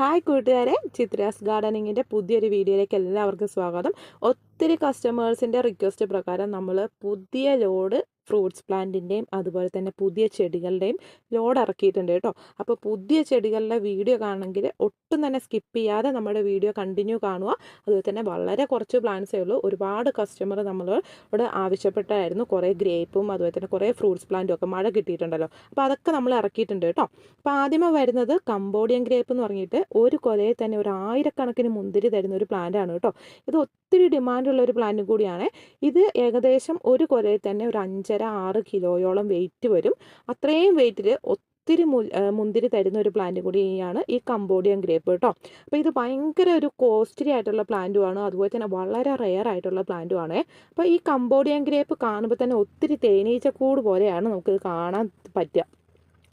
Hi കൂട്ടുകാരെ. ചിത്രാസ് ഗാർഡനിങ്ങിന്റെ പുതിയൊരു വീഡിയോയിലേക്ക് എല്ലാവർക്കും സ്വാഗതം. ഒത്തിരി കസ്റ്റമേഴ്സിന്റെ റിക്വസ്റ്റ് പ്രകാരം നമ്മൾ പുതിയ ലോഡ് ഫ്രൂട്ട്സ് പ്ലാന്റിന്റെയും അതുപോലെ തന്നെ പുതിയ ചെടികളുടെയും ലോഡ് ഇറക്കിയിട്ടുണ്ട് കേട്ടോ. അപ്പോൾ പുതിയ ചെടികളുടെ വീഡിയോ കാണണമെങ്കിൽ ഒട്ടും തന്നെ സ്കിപ്പ് ചെയ്യാതെ നമ്മുടെ വീഡിയോ കണ്ടിന്യൂ കാണുക. അതുപോലെ തന്നെ വളരെ കുറച്ച് പ്ലാന്റ്സേ ഉള്ളൂ. ഒരുപാട് കസ്റ്റമർ നമ്മളോട് ആവശ്യപ്പെട്ടായിരുന്നു. കുറേ ഗ്രേപ്പും അതുപോലെ തന്നെ കുറേ ഫ്രൂട്ട്സ് പ്ലാന്റും ഒക്കെ മഴ കിട്ടിയിട്ടുണ്ടല്ലോ. അപ്പോൾ അതൊക്കെ നമ്മൾ ഇറക്കിയിട്ടുണ്ട് കേട്ടോ. അപ്പോൾ ആദ്യമേ വരുന്നത് കമ്പോഡിയൻ ഗ്രേപ്പ് എന്ന് പറഞ്ഞിട്ട് ഒരു കൊലയിൽ തന്നെ ഒരു ആയിരക്കണക്കിന് മുന്തിരി തരുന്ന ഒരു പ്ലാന്റാണ് കേട്ടോ. ഇത് ഒത്തിരി ഡിമാൻഡുള്ള ഒരു പ്ലാന്റും കൂടിയാണ്. ഇത് ഏകദേശം ഒരു കൊലയിൽ തന്നെ ഒരു അഞ്ചര ആറ് കിലോയോളം വെയിറ്റ് വരും. അത്രയും വെയിറ്റിൽ ഒത്തിരി മുന്തിരി തരുന്ന ഒരു പ്ലാന്റ് കൂടിയാണ് ഈ കംബോഡിയൻ ഗ്രേപ്പ് കേട്ടോ അപ്പോൾ ഇത് ഭയങ്കര ഒരു കോസ്റ്റ്ലി ആയിട്ടുള്ള പ്ലാന്റുമാണ് അതുപോലെ തന്നെ വളരെ റെയർ ആയിട്ടുള്ള പ്ലാന്റുമാണ് അപ്പോൾ ഈ കംബോഡിയൻ ഗ്രേപ്പ് കാണുമ്പോൾ തന്നെ ഒത്തിരി തേനീച്ചക്കൂട് പോലെയാണ് നമുക്കിത് കാണാൻ പറ്റുക.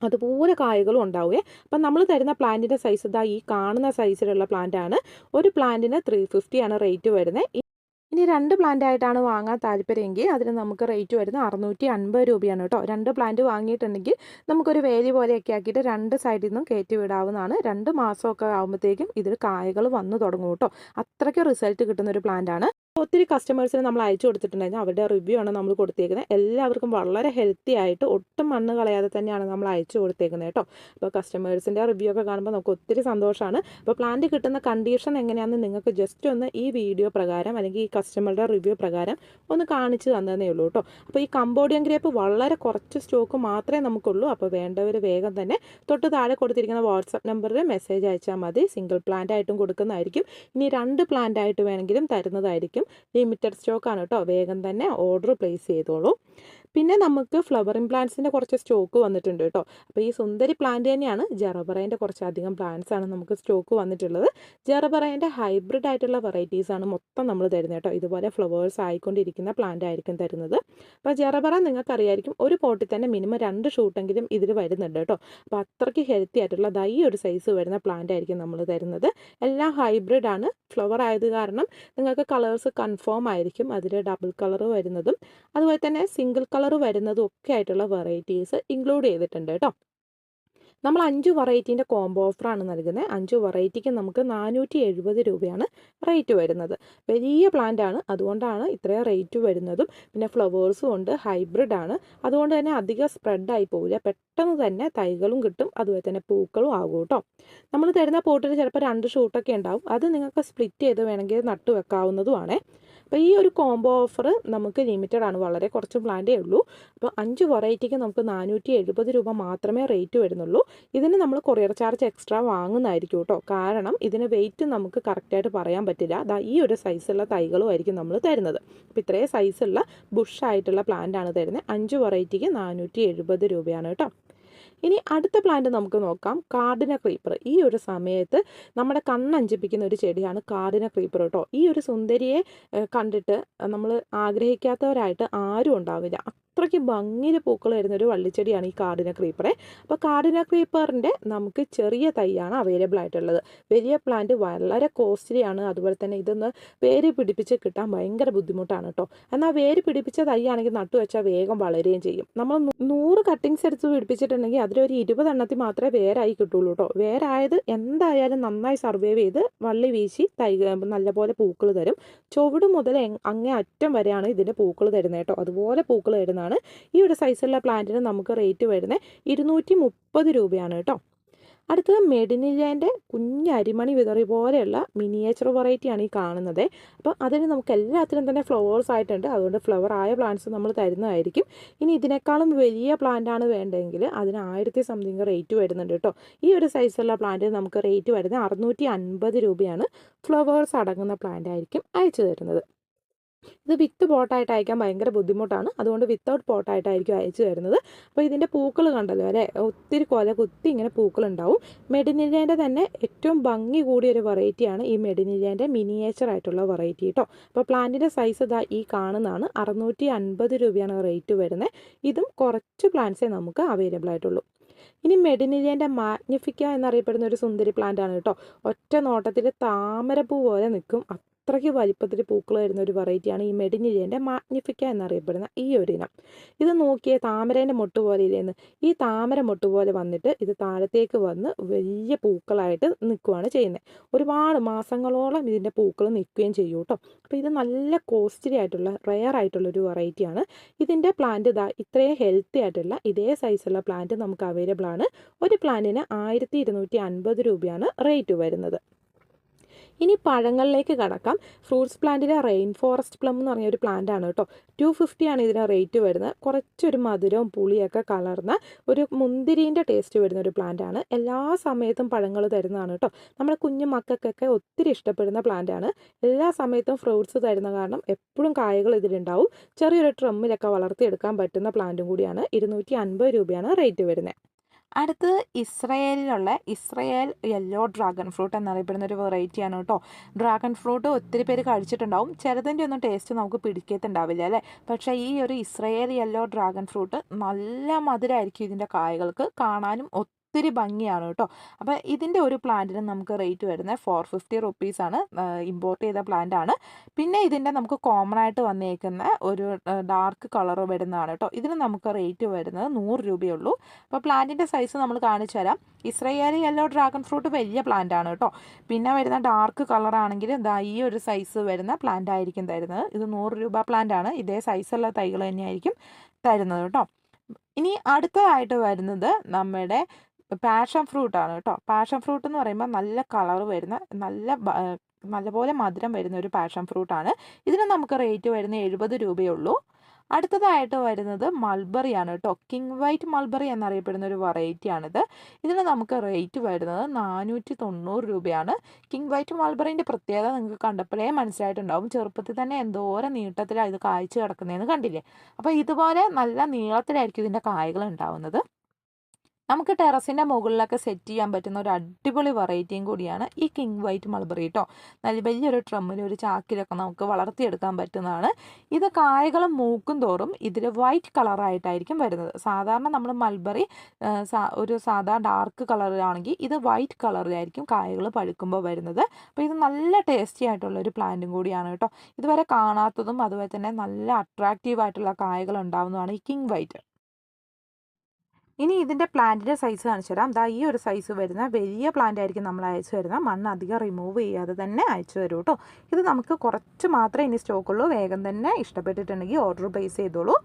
അതുപോലെ കായകളും ഉണ്ടാവുകയെ അപ്പം നമ്മൾ തരുന്ന പ്ലാന്റിന്റെ സൈസ് ഇതാ ഈ കാണുന്ന സൈസിലുള്ള പ്ലാന്റാണ് ഒരു പ്ലാന്റിന് ത്രീ ഫിഫ്റ്റിയാണ് റേറ്റ് വരുന്നത് ഇനി രണ്ട് പ്ലാന്റ് ആയിട്ടാണ് വാങ്ങാൻ താല്പര്യമെങ്കിൽ അതിന് നമുക്ക് റേറ്റ് വരുന്നത് അറുന്നൂറ്റി അൻപത് രൂപയാണ് കേട്ടോ. രണ്ട് പ്ലാന്റ് വാങ്ങിയിട്ടുണ്ടെങ്കിൽ നമുക്കൊരു വേലി പോലെയൊക്കെ ആക്കിയിട്ട് രണ്ട് സൈഡിൽ നിന്നും കയറ്റി വിടാവുന്നതാണ്. രണ്ട് മാസമൊക്കെ ആകുമ്പോഴത്തേക്കും ഇതിൽ കായകൾ വന്നു തുടങ്ങും കേട്ടോ. അത്രയ്ക്ക് റിസൾട്ട് കിട്ടുന്ന ഒരു പ്ലാന്റ് ആണ്. ഒത്തിരി കസ്റ്റമേഴ്സിന് നമ്മൾ അയച്ചു കൊടുത്തിട്ടുണ്ടായിരുന്നു. അവരുടെ റിവ്യൂ ആണ് നമ്മൾ കൊടുത്തേക്കുന്നത്. എല്ലാവർക്കും വളരെ ഹെൽത്തി ആയിട്ട് ഒട്ടും മണ്ണ് കളയാതെ തന്നെയാണ് നമ്മൾ അയച്ചു കൊടുത്തേക്കുന്നത് കേട്ടോ. അപ്പോൾ കസ്റ്റമേഴ്സിന്റെ റിവ്യൂ ഒക്കെ കാണുമ്പോൾ നമുക്ക് ഒത്തിരി സന്തോഷമാണ്. അപ്പോൾ പ്ലാന്റ് കിട്ടുന്ന കണ്ടീഷൻ എങ്ങനെയാണെന്ന് നിങ്ങൾക്ക് ജസ്റ്റ് ഒന്ന് ഈ വീഡിയോ പ്രകാരം അല്ലെങ്കിൽ ഈ കസ്റ്റമറുടെ റിവ്യൂ പ്രകാരം ഒന്ന് കാണിച്ചു തന്നതേ ഉള്ളൂ കേട്ടോ. അപ്പോൾ ഈ കമ്പോഡിയൻ ഗ്രേപ്പ് വളരെ കുറച്ച് സ്റ്റോക്ക് മാത്രമേ നമുക്കുള്ളൂ. അപ്പോൾ വേണ്ടവർ വേഗം തന്നെ തൊട്ട് താഴെ കൊടുത്തിരിക്കുന്ന വാട്സപ്പ് നമ്പറിൽ മെസ്സേജ് അയച്ചാൽ മതി. സിംഗിൾ പ്ലാന്റ് ആയിട്ടും കൊടുക്കുന്നതായിരിക്കും. ഇനി രണ്ട് പ്ലാന്റ് ആയിട്ട് വേണമെങ്കിലും തരുന്നതായിരിക്കും. ലിമിറ്റഡ് സ്റ്റോക്കാണ് കേട്ടോ. വേഗം തന്നെ ഓർഡർ പ്ലേസ് ചെയ്തോളൂ. പിന്നെ നമുക്ക് ഫ്ലവറിങ് പ്ലാന്റ്സിന്റെ കുറച്ച് സ്റ്റോക്ക് വന്നിട്ടുണ്ട് കേട്ടോ. അപ്പോൾ ഈ സുന്ദരി പ്ലാന്റ് തന്നെയാണ് ജറബറേന്റെ കുറച്ചധികം പ്ലാന്റ്സ് ആണ് നമുക്ക് സ്റ്റോക്ക് വന്നിട്ടുള്ളത്. ജറബറേന്റെ ഹൈബ്രിഡ് ആയിട്ടുള്ള വെറൈറ്റീസ് ആണ് മൊത്തം നമ്മൾ തരുന്നത് കേട്ടോ. ഇതുപോലെ ഫ്ലവേഴ്സ് ആയിക്കൊണ്ടിരിക്കുന്ന പ്ലാന്റ് ആയിരിക്കും തരുന്നത്. അപ്പോൾ ജറബറ നിങ്ങൾക്കറിയായിരിക്കും ഒരു പോട്ടിൽ തന്നെ മിനിമം രണ്ട് ഷൂട്ടെങ്കിലും ഇതിൽ വരുന്നുണ്ട് കേട്ടോ. അപ്പോൾ അത്രയ്ക്ക് ഹെൽത്തി ആയിട്ടുള്ള ദൈ ഒരു സൈസ് വരുന്ന പ്ലാന്റ് ആയിരിക്കും നമ്മൾ തരുന്നത്. എല്ലാം ഹൈബ്രിഡ് ആണ്. ഫ്ലവർ ആയത് കാരണം നിങ്ങൾക്ക് കളേഴ്സ് കൺഫേം ആയിരിക്കും. അതിൽ ഡബിൾ കളർ വരുന്നതും. അതുപോലെ തന്നെ സിംഗിൾ കളർ വരുന്നതും ഒക്കെ ആയിട്ടുള്ള വെറൈറ്റീസ് ഇൻക്ലൂഡ് ചെയ്തിട്ടുണ്ട് കേട്ടോ. നമ്മൾ അഞ്ച് വെറൈറ്റീന്റെ കോംബോ ഓഫറാണ് നൽകുന്നത് അഞ്ച് വെറൈറ്റിക്ക് നമുക്ക് നാനൂറ്റി എഴുപത് രൂപയാണ് റേറ്റ് വരുന്നത്. വലിയ പ്ലാന്റ് ആണ്. അതുകൊണ്ടാണ് ഇത്രയും റേറ്റ് വരുന്നതും. പിന്നെ ഫ്ലവേഴ്സും ഉണ്ട് ഹൈബ്രിഡ് ആണ്. അതുകൊണ്ട് തന്നെ അധികം സ്പ്രെഡായി പോവില്ല. പെട്ടെന്ന് തന്നെ തൈകളും കിട്ടും. അതുപോലെ തന്നെ പൂക്കളും ആകും കേട്ടോ. നമ്മൾ തരുന്ന പോട്ടിൽ ചിലപ്പോൾ രണ്ട് ഷൂട്ടൊക്കെ ഉണ്ടാവും. അത് നിങ്ങൾക്ക് സ്പ്ലിറ്റ് ചെയ്ത് വേണമെങ്കിൽ നട്ടു വെക്കാവുന്നതുമാണ് അപ്പോൾ ഈ ഒരു കോംബോ ഓഫർ നമുക്ക് ലിമിറ്റഡ് ആണ്. വളരെ കുറച്ച് പ്ലാന്റേ ഉള്ളൂ. അപ്പോൾ അഞ്ച് വെറൈറ്റിക്ക് നമുക്ക് നാനൂറ്റി എഴുപത് രൂപ മാത്രമേ റേറ്റ് വരുന്നുള്ളൂ. ഇതിന് നമ്മൾ കൊറിയർ ചാർജ് എക്സ്ട്രാ വാങ്ങുന്നതായിരിക്കും കേട്ടോ. കാരണം ഇതിന് വെയിറ്റ് നമുക്ക് കറക്റ്റായിട്ട് പറയാൻ പറ്റില്ല. അതാ ഈ ഒരു സൈസുള്ള തൈകളും ആയിരിക്കും നമ്മൾ തരുന്നത്. അപ്പോൾ ഇത്രയും സൈസുള്ള ബുഷായിട്ടുള്ള പ്ലാന്റ് ആണ് തരുന്നത് അഞ്ച് വെറൈറ്റിക്ക് നാനൂറ്റി രൂപയാണ് കേട്ടോ. ഇനി അടുത്ത പ്ലാന്റ് നമുക്ക് നോക്കാം. കാർഡിന ക്രീപ്പർ ഈ ഒരു സമയത്ത് നമ്മുടെ കണ്ണഞ്ചിപ്പിക്കുന്ന ഒരു ചെടിയാണ് കാർഡിന ക്രീപ്പർ കേട്ടോ. ഈ ഒരു സുന്ദരിയെ കണ്ടിട്ട് നമ്മൾ ആഗ്രഹിക്കാത്തവരായിട്ട് ആരും ഉണ്ടാവില്ല. അത്രയ്ക്ക് ഭംഗിയിൽ പൂക്കൾ വരുന്ന ഒരു വള്ളിച്ചെടിയാണ് ഈ കാർഡിന ക്രീപ്പറെ. അപ്പോൾ കാർഡിന ക്രീപ്പറിന്റെ നമുക്ക് ചെറിയ തൈയാണ് അവൈലബിൾ ആയിട്ടുള്ളത്. വലിയ പ്ലാന്റ് വളരെ കോസ്റ്റ്ലിയാണ്. അതുപോലെ തന്നെ ഇതൊന്ന് വേര് പിടിപ്പിച്ച് കിട്ടാൻ ഭയങ്കര ബുദ്ധിമുട്ടാണ് കേട്ടോ എന്നാൽ വേര് പിടിപ്പിച്ച തൈയാണെങ്കിൽ നട്ടു വെച്ചാൽ വേഗം വളരുകയും ചെയ്യും. നമ്മൾ നൂറ് കട്ടിങ്സ് എടുത്ത് പിടിപ്പിച്ചിട്ടുണ്ടെങ്കിൽ അതിലൊരു ഇരുപതെണ്ണത്തിൽ മാത്രമേ വേരായി കിട്ടുള്ളൂ കേട്ടോ വേരായത് എന്തായാലും നന്നായി സർവൈവ് ചെയ്ത് വള്ളി വീശി തൈ നല്ലപോലെ പൂക്കൾ തരും. ചുവട് മുതൽ അങ്ങേ അറ്റം വരെയാണ് ഇതിന്റെ പൂക്കൾ തരുന്നത് കേട്ടോ അതുപോലെ പൂക്കൾ തരുന്നതാണ്. ഈ ഒരു സൈസുള്ള പ്ലാന്റിന് നമുക്ക് റേറ്റ് വരുന്നത് ഇരുന്നൂറ്റി മുപ്പത് രൂപയാണ് കേട്ടോ. അടുത്തത് മെഡിനിലേന്റെ കുഞ്ഞ് അരിമണി വിതറി പോലെയുള്ള മിനിയേച്ചർ വെറൈറ്റിയാണ് ഈ കാണുന്നത്. അപ്പോൾ അതിന് നമുക്ക് എല്ലാത്തിനും തന്നെ ഫ്ലവേഴ്സ് ആയിട്ടുണ്ട്. അതുകൊണ്ട് ഫ്ലവർ ആയ പ്ലാന്റ്സ് നമ്മൾ തരുന്നതായിരിക്കും. ഇനി ഇതിനേക്കാളും വലിയ പ്ലാന്റ് ആണ് വേണ്ടതെങ്കിൽ അതിന് ആയിരത്തി സംതിങ് റേറ്റ് വരുന്നുണ്ട് കേട്ടോ. ഈ ഒരു സൈസുള്ള പ്ലാന്റിന് നമുക്ക് റേറ്റ് വരുന്നത് അറുന്നൂറ്റി രൂപയാണ്. ഫ്ലവേഴ്സ് അടങ്ങുന്ന പ്ലാന്റ് ആയിരിക്കും അയച്ചു തരുന്നത്. ഇത് വിത്ത് പോട്ടായിട്ട് അയക്കാൻ ഭയങ്കര ബുദ്ധിമുട്ടാണ്. അതുകൊണ്ട് വിത്തൗട്ട് പോട്ടായിട്ടായിരിക്കും അയച്ചു തരുന്നത്. അപ്പോൾ ഇതിന്റെ പൂക്കൾ കണ്ടല്ലോ അല്ലേ? ഒത്തിരി കൊല കുത്തി ഇങ്ങനെ പൂക്കൾ ഉണ്ടാവും മെഡിനിലേന്റെ തന്നെ ഏറ്റവും ഭംഗി കൂടിയ ഒരു വെറൈറ്റിയാണ് ഈ മെഡിനിലേന്റെ മിനിയേച്ചർ ആയിട്ടുള്ള വെറൈറ്റി കേട്ടോ. അപ്പോൾ പ്ലാന്റിന്റെ സൈസ് ഇതാ ഈ കാണുന്നതാണ്. അറുന്നൂറ്റി അൻപത് രൂപയാണ് റേറ്റ് വരുന്നത്. ഇതും കുറച്ച് പ്ലാന്റ്സേ നമുക്ക് അവൈലബിൾ ആയിട്ടുള്ളൂ. ഇനി മെഡിനിലേന്റെ മാഗ്നിഫിക്ക എന്നറിയപ്പെടുന്ന ഒരു സുന്ദരി പ്ലാന്റ് ആണ് കേട്ടോ. ഒറ്റ നോട്ടത്തിൽ താമരപ്പൂ പോലെ നിൽക്കും. അത്രയ്ക്ക് വലിപ്പത്തിൽ പൂക്കൾ വരുന്ന ഒരു വെറൈറ്റിയാണ് ഈ മെഡിനിലിയന്റെ മാഗ്നിഫിക്ക എന്നറിയപ്പെടുന്ന ഈ ഒരു ഇനം. ഇത് നോക്കിയേ താമരേന്റെ മൊട്ട് പോലെ ഇല്ലേന്ന്. ഈ താമര മൊട്ട് പോലെ വന്നിട്ട് ഇത് താഴത്തേക്ക് വന്ന് വലിയ പൂക്കളായിട്ട് നിൽക്കുകയാണ് ചെയ്യുന്നത് ഒരുപാട് മാസങ്ങളോളം ഇതിന്റെ പൂക്കൾ നിൽക്കുകയും ചെയ്യും കേട്ടോ അപ്പോൾ ഇത് നല്ല കോസ്റ്റ്ലി ആയിട്ടുള്ള റെയർ ആയിട്ടുള്ള ഒരു വെറൈറ്റിയാണ്. ഇതിന്റെ പ്ലാന്റ് ഇതാ ഇത്രയും ഹെൽത്തി ആയിട്ടുള്ള ഇതേ സൈസുള്ള പ്ലാന്റ് നമുക്ക് അവൈലബിൾ ആണ് ഒരു പ്ലാന്റിന് ആയിരത്തി ഇരുന്നൂറ്റി അൻപത് രൂപയാണ് റേറ്റ് വരുന്നത്. ഇനി പഴങ്ങളിലേക്ക് കടക്കാം. ഫ്രൂട്ട്സ് പ്ലാന്റിലെ റെയിൻ ഫോറസ്റ്റ് പ്ലം എന്ന് പറഞ്ഞ ഒരു പ്ലാന്റ് ആണ് കേട്ടോ. ടു ഫിഫ്റ്റിയാണ് ഇതിന് റേറ്റ് വരുന്നത്. കുറച്ചൊരു മധുരവും പുളിയൊക്കെ കലർന്ന ഒരു മുന്തിരീന്റെ ടേസ്റ്റ് വരുന്ന ഒരു പ്ലാന്റ് ആണ്. എല്ലാ സമയത്തും പഴങ്ങൾ തരുന്നതാണ് കേട്ടോ. നമ്മുടെ കുഞ്ഞു മക്കൾക്കൊക്കെ ഒത്തിരി ഇഷ്ടപ്പെടുന്ന പ്ലാന്റ് ആണ്. എല്ലാ സമയത്തും ഫ്രൂട്ട്സ് തരുന്ന കാരണം എപ്പോഴും കായകൾ ഇതിലുണ്ടാവും. ചെറിയൊരു ട്രമ്മിലൊക്കെ വളർത്തിയെടുക്കാൻ പറ്റുന്ന പ്ലാന്റും കൂടിയാണ്. ഇരുന്നൂറ്റി രൂപയാണ് റേറ്റ് വരുന്നത്. അടുത്തത് ഇസ്രയേലിലുള്ള ഇസ്രയേൽ യെല്ലോ ഡ്രാഗൺ ഫ്രൂട്ട് എന്നറിയപ്പെടുന്ന ഒരു വെറൈറ്റിയാണ് കേട്ടോ. ഡ്രാഗൺ ഫ്രൂട്ട് ഒത്തിരി പേര് കഴിച്ചിട്ടുണ്ടാവും. ചിലതിന്റെ ഒന്നും ടേസ്റ്റ് നമുക്ക് പിടിക്കത്തുണ്ടാവില്ല അല്ലേ? പക്ഷേ ഈ ഒരു ഇസ്രയേൽ യെല്ലോ ഡ്രാഗൺ ഫ്രൂട്ട് നല്ല മധുരമായിരിക്കും ഇതിന്റെ കായകൾക്ക്. കാണാനും ഒത്തിരി ഭംഗിയാണ് കേട്ടോ. അപ്പോൾ ഇതിന്റെ ഒരു പ്ലാന്റിന് നമുക്ക് റേറ്റ് വരുന്നത് ഫോർ ഫിഫ്റ്റി റുപ്പീസാണ് ഇമ്പോർട്ട് ചെയ്ത പ്ലാന്റ് ആണ്. പിന്നെ ഇതിന്റെ നമുക്ക് കോമൺ ആയിട്ട് വന്നേക്കുന്ന ഒരു ഡാർക്ക് കളർ വരുന്നതാണ് കേട്ടോ. ഇതിന് നമുക്ക് റേറ്റ് വരുന്നത് നൂറ് രൂപയുള്ളൂ. അപ്പോൾ പ്ലാന്റിന്റെ സൈസ് നമ്മൾ കാണിച്ചു തരാം. ഇസ്രയേലി യെല്ലോ ഡ്രാഗൺ ഫ്രൂട്ട് വലിയ പ്ലാന്റ് ആണ് കേട്ടോ. പിന്നെ വരുന്ന ഡാർക്ക് കളർ ആണെങ്കിൽ ഇതാ ഈ ഒരു സൈസ് വരുന്ന പ്ലാന്റ് ആയിരിക്കും തരുന്നത്. ഇത് നൂറ് രൂപ പ്ലാന്റ് ആണ്. ഇതേ സൈസുള്ള തൈകൾ തന്നെയായിരിക്കും തരുന്നത് കേട്ടോ. ഇനി അടുത്തതായിട്ട് വരുന്നത് നമ്മുടെ പാഷൻ ഫ്രൂട്ട് ആണ് കേട്ടോ. പാഷൻ ഫ്രൂട്ട് എന്ന് പറയുമ്പോൾ നല്ല കളർ വരുന്ന നല്ല നല്ലപോലെ മധുരം വരുന്ന ഒരു പാഷൻ ഫ്രൂട്ട് ആണ് ഇതിന് നമുക്ക് റേറ്റ് വരുന്ന എഴുപത് രൂപയുള്ളൂ. അടുത്തതായിട്ട് വരുന്നത് മൾബറി ആണ് കേട്ടോ. കിങ് വൈറ്റ് മൾബറി എന്നറിയപ്പെടുന്ന ഒരു വെറൈറ്റിയാണിത്. ഇതിന് നമുക്ക് റേറ്റ് വരുന്നത് നാനൂറ്റി തൊണ്ണൂറ് രൂപയാണ്. കിങ് വൈറ്റ് മൾബറിന്റെ പ്രത്യേകത നിങ്ങൾക്ക് കണ്ടപ്പോഴേ മനസ്സിലായിട്ടുണ്ടാവും. ചെറുപ്പത്തിൽ തന്നെ എന്തോരം നീട്ടത്തിലാണ് ഇത് കായ്ച്ചു കിടക്കുന്നതെന്ന് കണ്ടില്ലേ? അപ്പോൾ ഇതുപോലെ നല്ല നീളത്തിലായിരിക്കും ഇതിന്റെ കായകൾ ഉണ്ടാവുന്നത്. നമുക്ക് ടെറസിന്റെ മുകളിലൊക്കെ സെറ്റ് ചെയ്യാൻ പറ്റുന്ന ഒരു അടിപൊളി വെറൈറ്റിയും കൂടിയാണ് ഈ കിങ് വൈറ്റ് മൾബറി കേട്ടോ നല്ല വലിയൊരു ട്രമ്മിലും ഒരു ചാക്കിലൊക്കെ നമുക്ക് വളർത്തിയെടുക്കാൻ പറ്റുന്നതാണ്. ഇത് കായകൾ മൂക്കും തോറും ഇതിൽ വൈറ്റ് കളറായിട്ടായിരിക്കും വരുന്നത്. സാധാരണ നമ്മൾ മൾബറി ഒരു സാധാ ഡാർക്ക് കളറിലാണെങ്കിൽ ഇത് വൈറ്റ് കളറിലായിരിക്കും കായകൾ പഴുക്കുമ്പോൾ വരുന്നത്. അപ്പോൾ ഇത് നല്ല ടേസ്റ്റി ആയിട്ടുള്ള ഒരു പ്ലാന്റും കൂടിയാണ് കേട്ടോ. ഇതുവരെ കാണാത്തതും അതുപോലെ തന്നെ നല്ല അട്രാക്റ്റീവ് ആയിട്ടുള്ള കായകൾ ഉണ്ടാവുന്നതാണ് ഈ കിങ് വൈറ്റ് ഇനി ഇതിന്റെ പ്ലാന്റിന്റെ സൈസ് കാണിച്ചു തരാം. ദാ ഈ ഒരു സൈസ് വരുന്ന വലിയ പ്ലാന്റ് ആയിരിക്കും നമ്മൾ അയച്ചു തരുന്നത്. മണ്ണ് അധികം റിമൂവ് ചെയ്യാതെ തന്നെ അയച്ചു തരും കേട്ടോ ഇത് നമുക്ക് കുറച്ച് മാത്രമേ ഇനി സ്റ്റോക്കുള്ളൂ വേഗം തന്നെ ഇഷ്ടപ്പെട്ടിട്ടുണ്ടെങ്കിൽ ഓർഡർ പ്ലേസ് ചെയ്തോളൂ.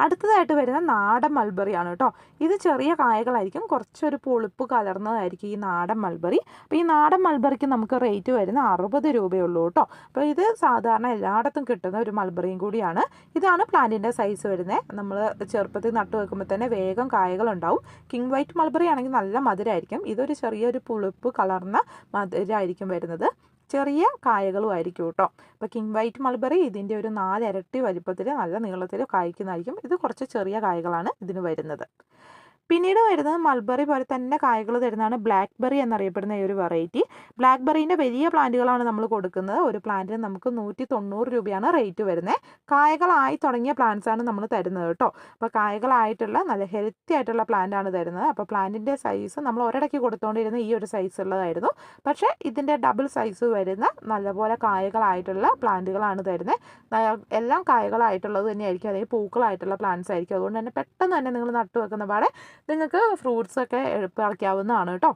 അടുത്തതായിട്ട് വരുന്ന നാടൻ മൾബറി ആണ് കേട്ടോ. ഇത് ചെറിയ കായകളായിരിക്കും. കുറച്ചൊരു പുളിപ്പ് കലർന്നതായിരിക്കും ഈ നാടൻ മൾബറി അപ്പോൾ ഈ നാടൻ മൾബറിക്ക് നമുക്ക് റേറ്റ് വരുന്ന അറുപത് രൂപയുള്ളൂ കേട്ടോ. അപ്പോൾ ഇത് സാധാരണ എല്ലായിടത്തും കിട്ടുന്ന ഒരു മൾബറിയും കൂടിയാണ്. ഇതാണ് പ്ലാന്റിന്റെ സൈസ് വരുന്നത് നമ്മൾ ചെറുപ്പത്തിൽ നട്ടു വെക്കുമ്പോൾ തന്നെ വേഗം കായകൾ ഉണ്ടാവും കിങ് വൈറ്റ് മൾബറി ആണെങ്കിൽ നല്ല മധുരമായിരിക്കും ഇതൊരു ചെറിയൊരു പുളിപ്പ് കലർന്ന മധുരമായിരിക്കും വരുന്നത്. ചെറിയ കായകളും ആയിരിക്കും കേട്ടോ അപ്പോൾ കിങ് വൈറ്റ് മൾബറി ഇതിന്റെ ഒരു നാല് ഇരട്ടി വലിപ്പത്തിൽ നല്ല നീളത്തിൽ കായ്ക്കുന്നതായിരിക്കും. ഇത് കുറച്ച് ചെറിയ കായകളാണ് ഇതിന് വരുന്നത്. പിന്നീട് വരുന്നത് മൾബറി പോലെ തന്നെ കായകൾ തരുന്നതാണ് ബ്ലാക്ക് ബെറി എന്നറിയപ്പെടുന്ന ഈ ഒരു വെറൈറ്റി ബ്ലാക്ക് ബെറീന്റെ വലിയ പ്ലാന്റുകളാണ് നമ്മൾ കൊടുക്കുന്നത്. ഒരു പ്ലാന്റിന് നമുക്ക് നൂറ്റി തൊണ്ണൂറ് രൂപയാണ് റേറ്റ് വരുന്നത് കായകളായി തുടങ്ങിയ പ്ലാന്റ്സ് ആണ് നമ്മൾ തരുന്നത് കേട്ടോ അപ്പോൾ കായകളായിട്ടുള്ള നല്ല ഹെൽത്തി ആയിട്ടുള്ള പ്ലാന്റ് ആണ് തരുന്നത്. അപ്പോൾ പ്ലാന്റിന്റെ സൈസ് നമ്മൾ ഒരിടയ്ക്ക് കൊടുത്തുകൊണ്ടിരുന്ന ഈ ഒരു സൈസ് ഉള്ളതായിരുന്നു. പക്ഷേ ഇതിന്റെ ഡബിൾ സൈസ് വരുന്ന നല്ലപോലെ കായകളായിട്ടുള്ള പ്ലാന്റുകളാണ് തരുന്നത് എല്ലാം കായകളായിട്ടുള്ളത് തന്നെയായിരിക്കും. അല്ലെങ്കിൽ പൂക്കളായിട്ടുള്ള പ്ലാന്റ്സ് ആയിരിക്കും. അതുകൊണ്ട് തന്നെ പെട്ടെന്ന് തന്നെ നിങ്ങൾ നട്ടു വെക്കുന്ന പാടെ നിങ്ങൾക്ക് ഫ്രൂട്ട്സൊക്കെ എളുപ്പമാക്കാവുന്നതാണ് കേട്ടോ.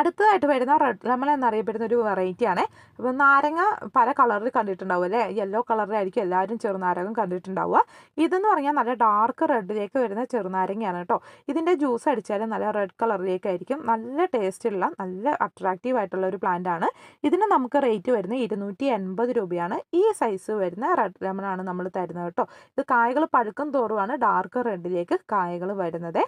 അടുത്തതായിട്ട് വരുന്ന റെഡ് ലെമൺ എന്നറിയപ്പെടുന്ന ഒരു വെറൈറ്റി ആണ്. അപ്പോൾ നാരങ്ങ പല കളറിൽ കണ്ടിട്ടുണ്ടാവും അല്ലേ? യെല്ലോ കളറിലായിരിക്കും എല്ലാവരും ചെറുനാരകം കണ്ടിട്ടുണ്ടാവുക. ഇതെന്ന് പറഞ്ഞാൽ നല്ല ഡാർക്ക് റെഡിലേക്ക് വരുന്ന ചെറുനാരങ്ങയാണ് കേട്ടോ. ഇതിന്റെ ജ്യൂസ് അടിച്ചാൽ നല്ല റെഡ് കളറിലേക്കായിരിക്കും നല്ല ടേസ്റ്റുള്ള നല്ല അട്രാക്റ്റീവ് ആയിട്ടുള്ള ഒരു പ്ലാന്റ് ആണ്. ഇതിന് നമുക്ക് റേറ്റ് വരുന്നത് ഇരുന്നൂറ്റി എൺപത് രൂപയാണ്. ഈ സൈസ് വരുന്ന റെഡ് ലെമൺ ആണ് നമ്മൾ തരുന്നത് കേട്ടോ. ഇത് കായകൾ പഴുക്കും തോറുമാണ് ഡാർക്ക് റെഡിലേക്ക് കായകൾ വരുന്നത്.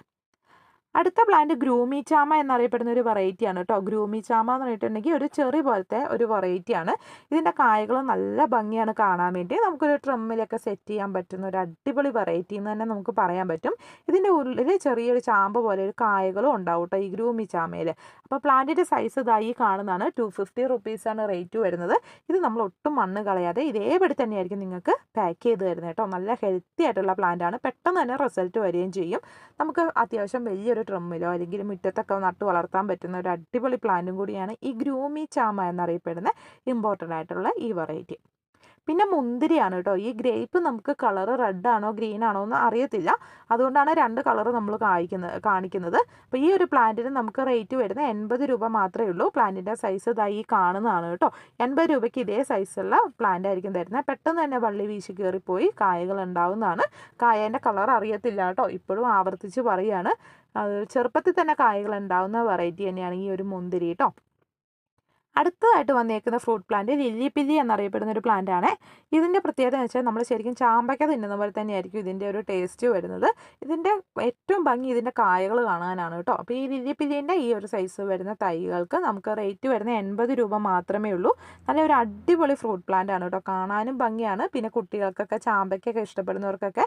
അടുത്ത പ്ലാന്റ് ഗ്രൂമി ചാമ എന്നറിയപ്പെടുന്ന ഒരു വെറൈറ്റിയാണ് കേട്ടോ ഗ്രൂമി ചാമ എന്ന് പറഞ്ഞിട്ടുണ്ടെങ്കിൽ ഒരു ചെറി പോലത്തെ ഒരു വെറൈറ്റിയാണ് ഇതിന്റെ കായകൾ നല്ല ഭംഗിയാണ് കാണാൻ വേണ്ടി. നമുക്കൊരു ട്രമ്മിലൊക്കെ സെറ്റ് ചെയ്യാൻ പറ്റുന്ന ഒരു അടിപൊളി വെറൈറ്റി എന്ന് തന്നെ നമുക്ക് പറയാൻ പറ്റും. ഇതിന്റെ ഉള്ളിൽ ചെറിയൊരു ചാമ്പ പോലെ ഒരു കായകളും ഉണ്ടാവും കേട്ടോ ഈ ഗ്രൂമി ചാമയിൽ അപ്പോൾ പ്ലാന്റിന്റെ സൈസ് ഇതായി കാണുന്നതാണ്. ടു ഫിഫ്റ്റി റുപ്പീസാണ് റേറ്റ് വരുന്നത്. ഇത് നമ്മൾ ഒട്ടും മണ്ണ് കളയാതെ ഇതേപടി തന്നെയായിരിക്കും നിങ്ങൾക്ക് പാക്ക് ചെയ്ത് തരുന്നത് കേട്ടോ നല്ല ഹെൽത്തി ആയിട്ടുള്ള പ്ലാന്റാണ് പെട്ടെന്ന് തന്നെ റിസൾട്ട് വരികയും ചെയ്യും. നമുക്ക് അത്യാവശ്യം വലിയൊരു ഡ്രമ്മിലോ അല്ലെങ്കിൽ മുറ്റത്തൊക്കെ നട്ട് വളർത്താൻ പറ്റുന്ന ഒരു അടിപൊളി പ്ലാന്റും കൂടിയാണ് ഈ ഗ്രൂമി ചാമ എന്നറിയപ്പെടുന്ന ഇമ്പോർട്ടന്റ് ആയിട്ടുള്ള ഈ വെറൈറ്റി പിന്നെ മുന്തിരിയാണ് കേട്ടോ. ഈ ഗ്രേപ്പ് നമുക്ക് കളർ റെഡ് ആണോ ഗ്രീൻ ആണോ എന്ന് അറിയത്തില്ല. അതുകൊണ്ടാണ് രണ്ട് കളർ നമ്മൾ കാണിക്കുന്നത് കാണിക്കുന്നത്. അപ്പോൾ ഈ ഒരു പ്ലാന്റിന് നമുക്ക് റേറ്റ് വരുന്നത് എൺപത് രൂപ മാത്രമേ ഉള്ളൂ. പ്ലാന്റിന്റെ സൈസ് ഇതായി കാണുന്നതാണ് കേട്ടോ. എൺപത് രൂപയ്ക്ക് ഇതേ സൈസുള്ള പ്ലാന്റ് ആയിരിക്കും തരുന്നത്. പെട്ടെന്ന് തന്നെ വള്ളി വീശി കയറിപ്പോയി കായകൾ ഉണ്ടാവുന്നതാണ്. കായേന്റെ കളർ അറിയത്തില്ല കേട്ടോ. ഇപ്പോഴും ആവർത്തിച്ച് പറയുകയാണ് ചെറുപ്പത്തിൽ തന്നെ കായകൾ ഉണ്ടാവുന്ന വെറൈറ്റി തന്നെയാണ് ഈ ഒരു മുന്തിരി കേട്ടോ അടുത്തതായിട്ട് വന്നേക്കുന്ന ഫ്രൂട്ട് പ്ലാന്റ് ലില്ലി പില്ലി എന്നറിയപ്പെടുന്ന ഒരു പ്ലാന്റ് ആണ്. ഇതിന്റെ പ്രത്യേകത എന്ന് വെച്ചാൽ നമ്മൾ ശരിക്കും ചാമ്പയ്ക്ക തിന്നുന്ന പോലെ തന്നെയായിരിക്കും ഇതിന്റെ ഒരു ടേസ്റ്റ് വരുന്നത്. ഇതിന്റെ ഏറ്റവും ഭംഗി ഇതിന്റെ കായകൾ കാണാനാണ് കേട്ടോ. അപ്പോൾ ഈ ലില്ലി പില്ലിന്റെ ഈ ഒരു സൈസ് വരുന്ന തൈകൾക്ക് നമുക്ക് റേറ്റ് വരുന്ന എൺപത് രൂപ മാത്രമേ ഉള്ളൂ. നല്ല ഒരു അടിപൊളി ഫ്രൂട്ട് പ്ലാന്റ് ആണ് കേട്ടോ. കാണാനും ഭംഗിയാണ്. പിന്നെ കുട്ടികൾക്കൊക്കെ ചാമ്പയ്ക്കൊക്കെ ഇഷ്ടപ്പെടുന്നവർക്കൊക്കെ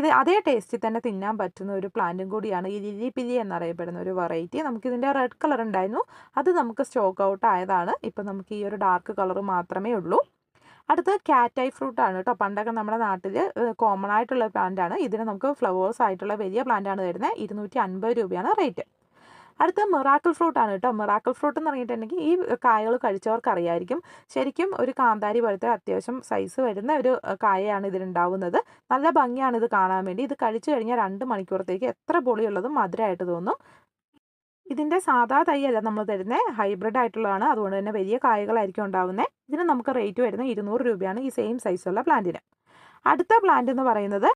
ഇത് അതേ ടേസ്റ്റിൽ തന്നെ തിന്നാൻ പറ്റുന്ന ഒരു പ്ലാന്റും കൂടിയാണ് ഈ ലില്ലി പില്ലി എന്നറിയപ്പെടുന്ന ഒരു വെറൈറ്റി നമുക്കിതിന്റെ റെഡ് കളർ ഉണ്ടായിരുന്നു. അത് നമുക്ക് സ്റ്റോക്ക് ഔട്ട് ആയതാണ്. ഇപ്പം നമുക്ക് ഈ ഒരു ഡാർക്ക് കളർ മാത്രമേ ഉള്ളൂ. അടുത്തത് കാറ്റൈ ഫ്രൂട്ട് ആണ് കേട്ടോ. പണ്ടൊക്കെ നമ്മുടെ നാട്ടിൽ കോമൺ ആയിട്ടുള്ള പ്ലാന്റ് ആണ്. ഇതിന് നമുക്ക് ഫ്ലവേഴ്സ് ആയിട്ടുള്ള വലിയ പ്ലാന്റ് ആണ് വരുന്നത്. ഇരുന്നൂറ്റി അൻപത് രൂപയാണ് റേറ്റ് അടുത്ത മിറാക്കിൾ ഫ്രൂട്ട് ആണ് കേട്ടോ. മിറാക്കിൾ ഫ്രൂട്ട് എന്ന് പറഞ്ഞിട്ടുണ്ടെങ്കിൽ ഈ കായകൾ കഴിച്ചവർക്ക് അറിയായിരിക്കും. ശരിക്കും ഒരു കാന്താരി പോലത്തെ അത്യാവശ്യം സൈസ് വരുന്ന ഒരു കായയാണ് ഇതിലുണ്ടാവുന്നത്. നല്ല ഭംഗിയാണ് ഇത് കാണാൻ വേണ്ടി. ഇത് കഴിച്ചു കഴിഞ്ഞാൽ രണ്ട് മണിക്കൂറത്തേക്ക് എത്ര പൊളിയുള്ളതും മധുരമായിട്ട് തോന്നും. ഇതിന്റെ സാധാ തൈയല്ല നമ്മൾ തരുന്നത് ഹൈബ്രിഡ് ആയിട്ടുള്ളതാണ്. അതുകൊണ്ട് തന്നെ വലിയ കായകളായിരിക്കും ഉണ്ടാകുന്നത് ഇതിന് നമുക്ക് റേറ്റ് വരുന്നത് ഇരുന്നൂറ് രൂപയാണ് ഈ സെയിം സൈസുള്ള പ്ലാന്റിന് അടുത്ത പ്ലാന്റ് എന്ന് പറയുന്നത്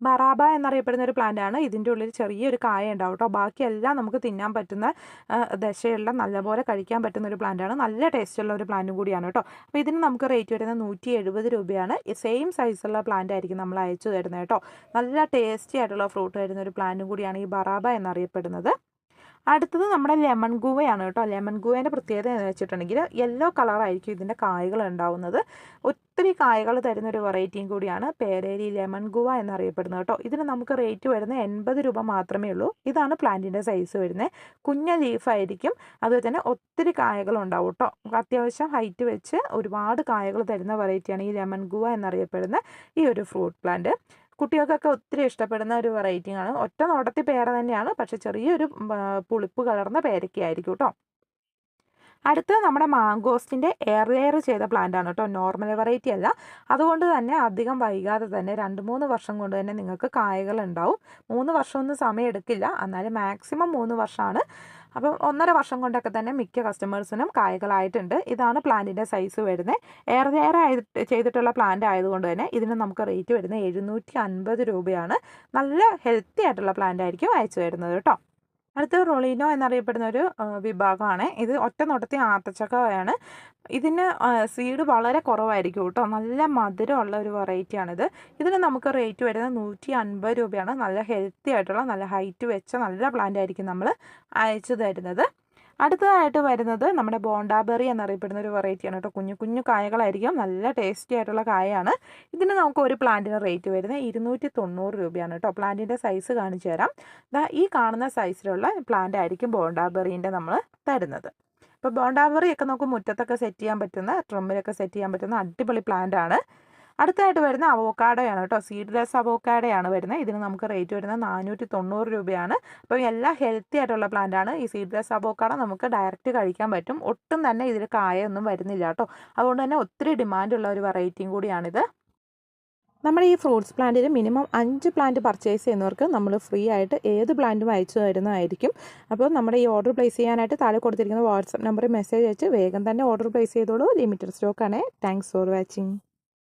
ബറാബ എന്നറിയപ്പെടുന്ന ഒരു പ്ലാന്റ് ആണ്. ഇതിന്റെ ഉള്ളിൽ ചെറിയൊരു കായ ഉണ്ടാവും കേട്ടോ. ബാക്കിയെല്ലാം നമുക്ക് തിന്നാൻ പറ്റുന്ന ദശയുള്ള നല്ലപോലെ കഴിക്കാൻ പറ്റുന്ന ഒരു പ്ലാന്റ് ആണ്. നല്ല ടേസ്റ്റുള്ള ഒരു പ്ലാന്റും കൂടിയാണ് കേട്ടോ. അപ്പോൾ ഇതിന് നമുക്ക് റേറ്റ് വരുന്നത് നൂറ്റി എഴുപത് രൂപയാണ് സെയിം സൈസുള്ള പ്ലാന്റ് ആയിരിക്കും നമ്മൾ അയച്ചു തരുന്നത് കേട്ടോ. നല്ല ടേസ്റ്റി ആയിട്ടുള്ള ഫ്രൂട്ട് വരുന്ന ഒരു പ്ലാന്റും കൂടിയാണ് ഈ ബറാബ എന്നറിയപ്പെടുന്നത്. അടുത്തത് നമ്മുടെ ലെമൺ ഗൂവയാണ് കേട്ടോ. ലെമൺ ഗൂവേന്റെ പ്രത്യേകത എന്ന് വെച്ചിട്ടുണ്ടെങ്കിൽ യെല്ലോ കളറായിരിക്കും ഇതിന്റെ കായകൾ ഉണ്ടാവുന്നത്. ഒത്തിരി കായകൾ തരുന്ന ഒരു വെറൈറ്റിയും കൂടിയാണ് പേരേരി ലെമൺ ഗുവ എന്നറിയപ്പെടുന്നത് കേട്ടോ. ഇതിന് നമുക്ക് റേറ്റ് വരുന്നത് എൺപത് രൂപ മാത്രമേ ഉള്ളൂ. ഇതാണ് പ്ലാന്റിന്റെ സൈസ് വരുന്നത്. കുഞ്ഞ ലീഫായിരിക്കും അതുപോലെ തന്നെ ഒത്തിരി കായകൾ ഉണ്ടാവും കേട്ടോ. അത്യാവശ്യം ഹൈറ്റ് വെച്ച് ഒരുപാട് കായകൾ തരുന്ന വെറൈറ്റിയാണ് ഈ ലെമൺ ഗുവ എന്നറിയപ്പെടുന്ന ഈ ഒരു ഫ്രൂട്ട് പ്ലാന്റ്. കുട്ടികൾക്കൊക്കെ ഒത്തിരി ഇഷ്ടപ്പെടുന്ന ഒരു വെറൈറ്റിയാണ് ഒറ്റ നോട്ടത്തിൽ പേര തന്നെയാണ്. പക്ഷെ ചെറിയൊരു പുളിപ്പ് കലർന്ന പേരയ്ക്കായിരിക്കും കേട്ടോ അടുത്തത് നമ്മുടെ മാങ്കോസ്റ്റിന്റെ എയർ ചെയ്ത പ്ലാന്റ് ആണ് കേട്ടോ നോർമൽ വെറൈറ്റി അല്ല. അതുകൊണ്ട് തന്നെ അധികം വൈകാതെ തന്നെ രണ്ട് മൂന്ന് വർഷം കൊണ്ട് തന്നെ നിങ്ങൾക്ക് കായകൾ ഉണ്ടാവും. മൂന്ന് വർഷമൊന്നും സമയം എടുക്കില്ല. എന്നാലും മാക്സിമം മൂന്ന് വർഷമാണ്. അപ്പം ഒന്നര വർഷം കൊണ്ടൊക്കെ തന്നെ മിക്ക കസ്റ്റമേഴ്സിനും കായകളായിട്ടുണ്ട്. ഇതാണ് പ്ലാന്റിന്റെ സൈസ് വരുന്നത് ഏറെ ഏറെ ചെയ്തിട്ടുള്ള പ്ലാന്റ് ആയതുകൊണ്ട് തന്നെ ഇതിന് നമുക്ക് റേറ്റ് വരുന്നത് എഴുന്നൂറ്റി രൂപയാണ്. നല്ല ഹെൽത്തി ആയിട്ടുള്ള പ്ലാന്റ് ആയിരിക്കും അയച്ചു വരുന്നത് കേട്ടോ. അടുത്ത റൊളീനോ എന്നറിയപ്പെടുന്ന ഒരു വിഭാഗമാണ്. ഇത് ഒറ്റ നോട്ടത്തിൽ ആത്തച്ചക്കയാണ് ഇതിന് സീഡ് വളരെ കുറവായിരിക്കും കേട്ടോ. നല്ല മധുരമുള്ള ഒരു വെറൈറ്റിയാണിത് ഇതിന് നമുക്ക് റേറ്റ് വരുന്നത് നൂറ്റി അൻപത് രൂപയാണ്. നല്ല ഹെൽത്തി ആയിട്ടുള്ള നല്ല ഹൈറ്റ് വെച്ച നല്ല പ്ലാന്റ് ആയിരിക്കും നമ്മൾ അയച്ചു തരുന്നത്. അടുത്തതായിട്ട് വരുന്നത് നമ്മുടെ ബോണ്ടാബെറി എന്നറിയപ്പെടുന്ന ഒരു വെറൈറ്റിയാണ് കേട്ടോ. കുഞ്ഞു കുഞ്ഞു കായകളായിരിക്കും. നല്ല ടേസ്റ്റി ആയിട്ടുള്ള കായയാണ് ഇതിന് നമുക്ക് ഒരു പ്ലാന്റിന് റേറ്റ് വരുന്നത് ഇരുന്നൂറ്റി തൊണ്ണൂറ് രൂപയാണ് കേട്ടോ. പ്ലാന്റിന്റെ സൈസ് കാണിച്ചു തരാം. ഈ കാണുന്ന സൈസിലുള്ള പ്ലാന്റ് ആയിരിക്കും ബോണ്ടാബെറീന്റെ നമ്മൾ തരുന്നത്. അപ്പോൾ ബോണ്ടാബെറി ഒക്കെ നമുക്ക് മുറ്റത്തൊക്കെ സെറ്റ് ചെയ്യാൻ പറ്റുന്ന ട്രമ്മിലൊക്കെ സെറ്റ് ചെയ്യാൻ പറ്റുന്ന അടിപൊളി പ്ലാന്റ് ആണ്. അടുത്തായിട്ട് വരുന്ന അവോക്കാഡോയാണ് കേട്ടോ. സീഡ്ലെസ് അവോക്കാഡോയാണ് വരുന്നത്. ഇതിന് നമുക്ക് റേറ്റ് വരുന്നത് നാനൂറ്റി തൊണ്ണൂറ് രൂപയാണ്. അപ്പം എല്ലാം ഹെൽത്തി ആയിട്ടുള്ള പ്ലാന്റ് ആണ്. ഈ സീഡ്ലെസ് അവോക്കാഡോ നമുക്ക് ഡയറക്റ്റ് കഴിക്കാൻ പറ്റും. ഒട്ടും തന്നെ ഇതിൽ കായൊന്നും വരുന്നില്ല കേട്ടോ. അതുകൊണ്ട് തന്നെ ഒത്തിരി ഡിമാൻഡുള്ള ഒരു വെറൈറ്റിയും കൂടിയാണിത്. നമ്മുടെ ഈ ഫ്രൂട്ട്സ് പ്ലാന്റിൽ മിനിമം അഞ്ച് പ്ലാന്റ് പർച്ചേസ് ചെയ്യുന്നവർക്ക് നമ്മൾ ഫ്രീ ആയിട്ട് ഏത് പ്ലാന്റും അയച്ചു തരുന്നതായിരിക്കും. അപ്പോൾ നമ്മുടെ ഈ ഓർഡർ പ്ലേസ് ചെയ്യാനായിട്ട് താഴെ കൊടുത്തിരിക്കുന്ന വാട്സപ്പ് നമ്പറിൽ മെസ്സേജ് അയച്ച് വേഗം തന്നെ ഓർഡർ പ്ലേസ് ചെയ്തോളൂ. ലിമിറ്റഡ് സ്റ്റോക്കാണ് താങ്ക്സ് ഫോർ വാച്ചിങ്